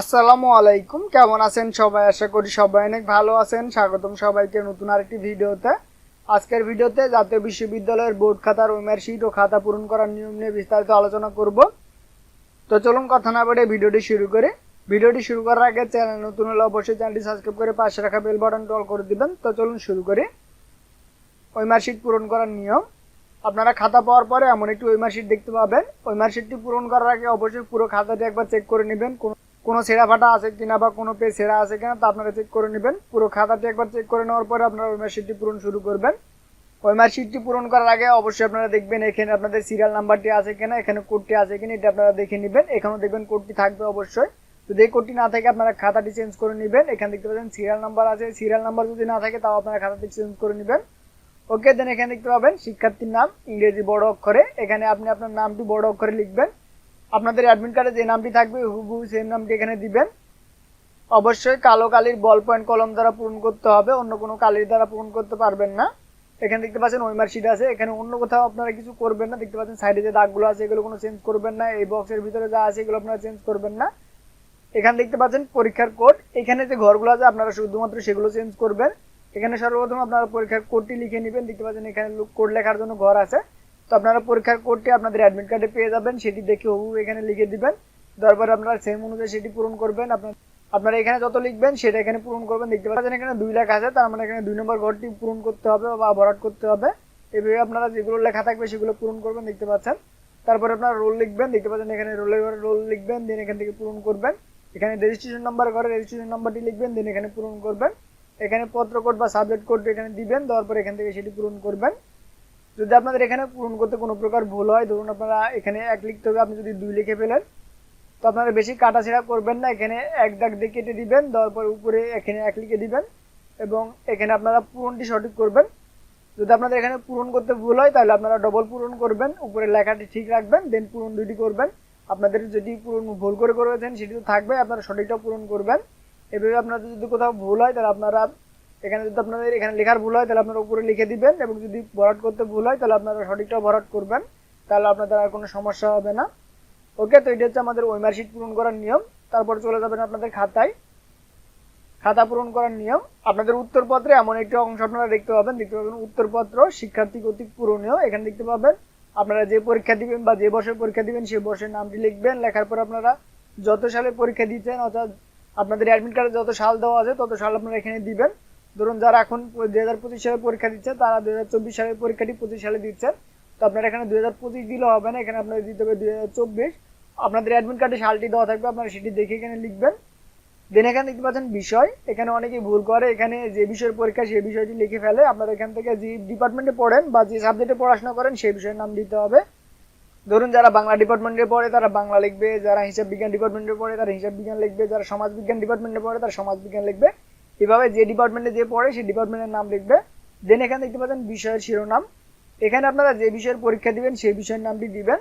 আসসালামু আলাইকুম। কেমন আছেন সবাই? আশা করি সবাই অনেক ভালো আছেন। স্বাগতম সবাইকে নতুন আরেকটি ভিডিওতে। আজকের ভিডিওতে জাতীয় বিশ্ববিদ্যালয়ের বোর্ড খাতার শিট ও খাতা পূরণ করার নিয়ম নিয়ে বিস্তারিত আলোচনা করব। তো চলুন কথা না বলে ভিডিওটি শুরু করি। ভিডিওটি শুরু করার আগে চ্যানেল নতুন হলে অবশ্যই চ্যানেলটি সাবস্ক্রাইব করে পাশে রাখা বেল বাটন টল করে দিবেন। তো চলুন শুরু করি। শিট পূরণ করার নিয়ম। আপনারা খাতা পাওয়ার পরে এমন একটি শিট দেখতে পাবেন। শিটটি পূরণ করার আগে অবশ্যই পুরো খাতাটি একবার চেক করে নেবেন। কোনো কোনো ছেঁড়া ফাটা আছে কিনা বা কোনো পেজ ছেঁড়া আছে কিনা তা আপনারা চেক করে নেবেন। পুরো খাতাটি একবার চেক করে নেওয়ার পরে আপনারা ওই মার্কশিটটি পূরণ শুরু করবেন। ওই মার্কশিটটি পূরণ করার আগে অবশ্যই আপনারা দেখবেন এখানে আপনাদের সিরিয়াল নাম্বারটি আছে কিনা, এখানে কোডটি আছে কিনা, এটা আপনারা দেখে নেবেন। এখানেও দেখবেন কোডটি থাকবে অবশ্যই। যদি এই কোডটি না থাকে, আপনারা খাতাটি চেঞ্জ করে নেবেন। এখানে দেখতে পাচ্ছেন সিরিয়াল নাম্বার আছে। সিরিয়াল নাম্বার যদি না থাকে, তাও আপনারা খাতাটি চেঞ্জ করে নেবেন। ওকে দেন এখানে দেখতে পাবেন শিক্ষার্থীর নাম, ইংরেজি বড় অক্ষরে। এখানে আপনি আপনার নামটি বড় অক্ষরে লিখবেন। আপনাদের অ্যাডমিট কার্ডে যে নামটি থাকবে, হুবহু সেম নামটি এখানে দিবেন। অবশ্যই কালো কালির বল পয়েন্ট কলম দ্বারা পূরণ করতে হবে, অন্য কোনো কালির দ্বারা পূরণ করতে পারবেন না। এখানে দেখতে পাচ্ছেন ওই মার্কশিট আছে, এখানে অন্য কোথাও আপনারা কিছু করবেন না। দেখতে পাচ্ছেন সাইডে যে দাগগুলো আছে, এগুলো কোনো চেঞ্জ করবেন না। এই বক্সের ভিতরে যা আছে, এগুলো আপনারা চেঞ্জ করবেন না। এখানে দেখতে পাচ্ছেন পরীক্ষার কোড এখানে যে ঘরগুলো আছে, আপনারা শুধুমাত্র সেগুলো চেঞ্জ করবেন। এখানে সর্বপ্রথম আপনারা পরীক্ষার কোডটি লিখে নেবেন। দেখতে পাচ্ছেন এখানে কোড লেখার জন্য ঘর আছে। তো আপনারা পরীক্ষার কোডটি আপনাদের অ্যাডমিট কার্ডে পেয়ে যাবেন, সেটি দেখে হবু এখানে লিখে দিবেন। তারপরে আপনারা সেম অনুযায়ী সেটি পূরণ করবেন। আপনার আপনারা এখানে যত লিখবেন, সেটা এখানে পূরণ করবেন। দেখতে পাচ্ছেন এখানে দুই লাখ আছে, তার মানে এখানে দুই নম্বর ঘরটি পূরণ করতে হবে বা ভরাট করতে হবে। এভাবে আপনারা যেগুলো লেখা থাকবে, সেগুলো পূরণ করবেন, দেখতে পাচ্ছেন। তারপরে আপনারা রোল লিখবেন, দেখতে পাচ্ছেন এখানে রোলের ঘরে রোল লিখবেন দেন এখান থেকে পূরণ করবেন। এখানে রেজিস্ট্রেশন নাম্বার ঘরে রেজিস্ট্রেশন নাম্বারটি লিখবেন দেন এখানে পূরণ করবেন। এখানে পত্র কোড বা সাবজেক্ট কোড এখানে দিবেন দেওয়ার পর এখান থেকে সেটি পূরণ করবেন। যদি আপনাদের এখানে পূরণ করতে কোনো প্রকার ভুল হয়, ধরুন আপনারা এখানে এক লিখতে হবে, আপনি যদি দুই লিখে ফেলেন, তো আপনারা বেশি কাটাছেড়া করবেন না, এখানে এক দাগ দিয়ে কেটে দিবেন, দেওয়ার পর উপরে এখানে এক লিখে দিবেন এবং এখানে আপনারা পূরণটি সঠিক করবেন। যদি আপনাদের এখানে পূরণ করতে ভুল হয়, তাহলে আপনারা ডবল পূরণ করবেন, উপরে লেখাটি ঠিক রাখবেন দেন পূরণ দুটি করবেন। আপনাদের যদি পূরণ ভুল করে করেছেন সেটি তো থাকবে, আপনারা সঠিকটা পূরণ করবেন। এভাবে আপনাদের যদি কোথাও ভুল হয়, তাহলে আপনারা এখানে যদি আপনাদের এখানে লেখার ভুল হয়, তাহলে আপনারা উপরে লিখে দিবেন এবং যদি ভরাট করতে ভুল হয়, তাহলে আপনারা সঠিকটা ভরাট করবেন। তাহলে আপনাদের আর কোনো সমস্যা হবে না। ওকে তো এটা হচ্ছে আমাদের ওই মার্কশিট পূরণ করার নিয়ম। তারপর চলে যাবেন আপনাদের খাতায়। খাতা পূরণ করার নিয়ম। আপনাদের উত্তরপত্রে এমন একটি অংশ আপনারা দেখতে পাবেন। দেখতে পাবেন উত্তরপত্র, শিক্ষার্থী কর্তৃক পূরণীয়। এখানে দেখতে পাবেন, আপনারা যে পরীক্ষা দিবেন বা যে বর্ষে পরীক্ষা দিবেন সেই বর্ষের নামটি লিখবেন। লেখার পর আপনারা যত সালে পরীক্ষা দিচ্ছেন, অর্থাৎ আপনাদের অ্যাডমিট কার্ডে যত সাল দেওয়া আছে, তত সাল আপনারা এখানে দিবেন। ধরুন যারা এখন দুই হাজার পঁচিশ সালে পরীক্ষা দিচ্ছে, তারা দুই হাজার চব্বিশ সালের পরীক্ষাটি পঁচিশ সালে দিচ্ছেন তো আপনারা এখানে দুই হাজার পঁচিশ দিলে হবে না, এখানে আপনাদের দিতে হবে দুই হাজার চব্বিশ। আপনাদের অ্যাডমিট কার্ডে সালটি দেওয়া থাকবে, আপনারা সেটি দেখে এখানে লিখবেন। দেন এখানে দেখতে পাচ্ছেন বিষয়। এখানে অনেকেই ভুল করে, এখানে যে বিষয়ের পরীক্ষা, সেই বিষয়টি লিখে ফেলে। আপনারা এখান থেকে যে ডিপার্টমেন্টে পড়েন বা যে সাবজেক্টে পড়াশোনা করেন, সেই বিষয়ের নাম দিতে হবে। ধরুন যারা বাংলা ডিপার্টমেন্টে পড়ে, তারা বাংলা লিখবে। যারা হিসাব বিজ্ঞান ডিপার্টমেন্টে পড়ে, তারা হিসাব বিজ্ঞান লিখবে। যারা সমাজ বিজ্ঞান ডিপার্টমেন্টে পড়ে, তারা সমাজ বিজ্ঞান লিখবে। এভাবে যে ডিপার্টমেন্টে যে পড়ে, সেই ডিপার্টমেন্টের নাম লিখবে। দেন এখানে দেখতে পাচ্ছেন বিষয়ের শিরোনাম। এখানে আপনারা যে বিষয়ের পরীক্ষা দিবেন, সেই বিষয়ের নামটি দিবেন।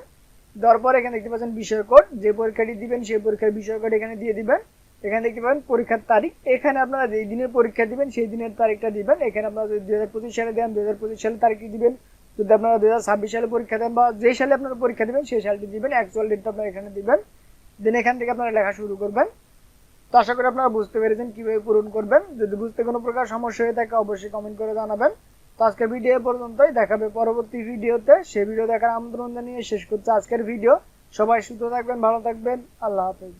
দেওয়ার এখানে দেখতে পাচ্ছেন বিষয় কোড। যে পরীক্ষাটি দিবেন, সেই পরীক্ষার বিষয় কোড এখানে দিয়ে দিবেন। এখানে দেখতে পাবেন পরীক্ষার তারিখ। এখানে আপনারা যেই দিনের পরীক্ষা দিবেন, সেই দিনের তারিখটা দিবেন। এখানে আপনারা যদি দুই হাজার পঁচিশ সালে দেন দুই হাজার পঁচিশ সালে তারিখটি দিবেন। যদি আপনারা দু হাজার ছাব্বিশ সালে পরীক্ষা দেন বা যে সালে আপনারা পরীক্ষা দিবেন, সেই সালটি দিবেন। অ্যাকচুয়াল ডেটটা আপনারা এখানে দিবেন। দেন এখান থেকে আপনারা লেখা শুরু করবেন। তো আশা করি আপনারা বুঝতে পেরেছেন কীভাবে পূরণ করবেন। যদি বুঝতে কোনো প্রকার সমস্যা হয়ে থাকে, অবশ্যই কমেন্ট করে জানাবেন। তো আজকের ভিডিও পর্যন্তই। দেখাবে পরবর্তী ভিডিওতে সেই ভিডিও দেখার আমন্ত্রণ জানিয়ে শেষ করছে আজকের ভিডিও সবাই সুস্থ থাকবেন, ভালো থাকবেন। আল্লাহ হাফেজ।